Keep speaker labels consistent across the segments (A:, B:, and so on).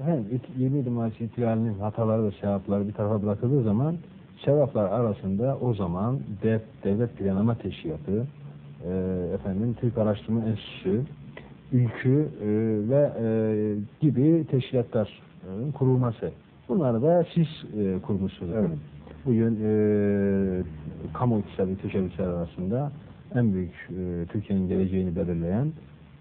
A: Efendim, it- 27 Mayıs ihtilalinin hataları ve sevapları bir tarafa bırakıldığı zaman sevaplar arasında o zaman dev, Devlet Planlama Teşkilatı, e, efendim Türk Araştırma Enstitüsü, Ülkü e, ve e, gibi teşkilatların kurulması. Bunları da siz e, kurmuşsunuz
B: Evet.
A: Bugün e, kamu iktisadi teşebbüsler arasında en büyük e, Türkiye'nin geleceğini belirleyen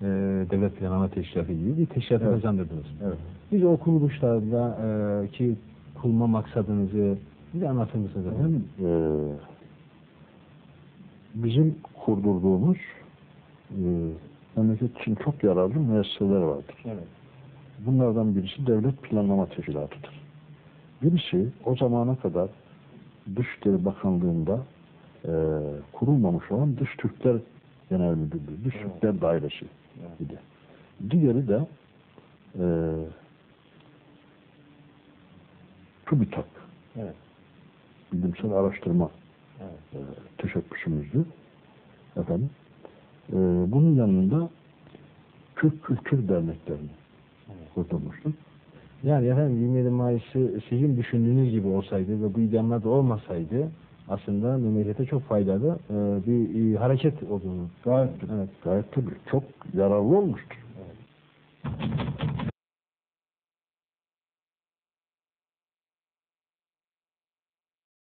A: e, Devlet Planlama Teşkilatı gibi bir teşkilatı
B: Evet.
A: kazandırdınız.
B: Evet.
A: Biz o kuruluşlarda e, ki kurma maksadınızı bir anlatır mısınız?
B: Efendim, e, bizim kurdurduğumuz e, memleket için çok yararlı müesseseler vardır.
A: Evet.
B: Bunlardan birisi devlet planlama teşkilatıdır. Birisi o zamana kadar Dışişleri Bakanlığı'nda e, kurulmamış olan Dış Türkler Genel Müdürlüğü, Dış
A: Evet.
B: Türkler Dairesi
A: Evet.
B: idi. Diğeri de e, TÜBİTAK,
A: Evet.
B: Bilimsel Araştırma
A: Evet.
B: e, teşebbüsümüzdü. Efendim. E, bunun yanında Türk Kültür Derneklerini
A: Evet.
B: kurdurmuştuk.
A: Yani efendim 27 Mayıs'ı sizin düşündüğünüz gibi olsaydı ve bu idamlar da olmasaydı aslında memlekete çok faydalı e, bir e, hareket olduğunu.
B: Gayet,
A: Evet.
B: gayet tabii çok yararlı olmuştur.